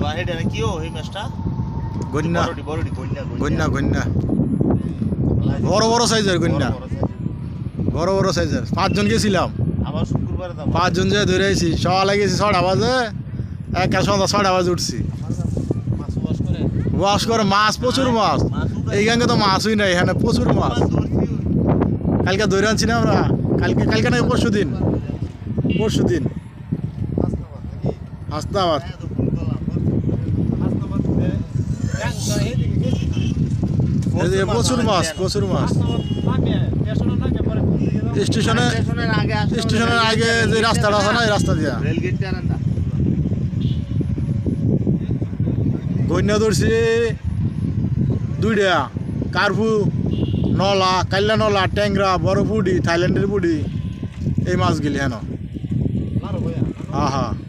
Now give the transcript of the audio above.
বা হেডে কি ও এই মাছটা গন্যা গন্যা গন্যা বড় বড় সাইজের গন্যা বড় বড় size। বড় বড় সাইজের পাঁচজন গেছিলাম। আবার শুক্রবারে দাম পাঁচজন যে ধরে আইছি সকালে গেছি ছটা বাজে একা সন্ধ্যা ছটা বাজে উঠছি। মাছ ওয়াশ করে। মাছ প্রচুর মাছ। এইখানে তো মাছই নাই এখানে প্রচুর মাছ কালকে ধরে আনছি না আমরা? কালকে কালকে নাকি পরশু দিন পরশু দিন হাসনাবাদ প্রচুর মাছ প্রচুর মাছ স্টেশনে স্টেশনের আগে যে রাস্তাটা আছে না এই রাস্তা দিয়া। ধরছি দুইটা নলা কাল্লা নলা ট্যাংরা বড় পুডি থাইল্যান্ডের পুডি এই মাছগুলি হেন। আহা। এদের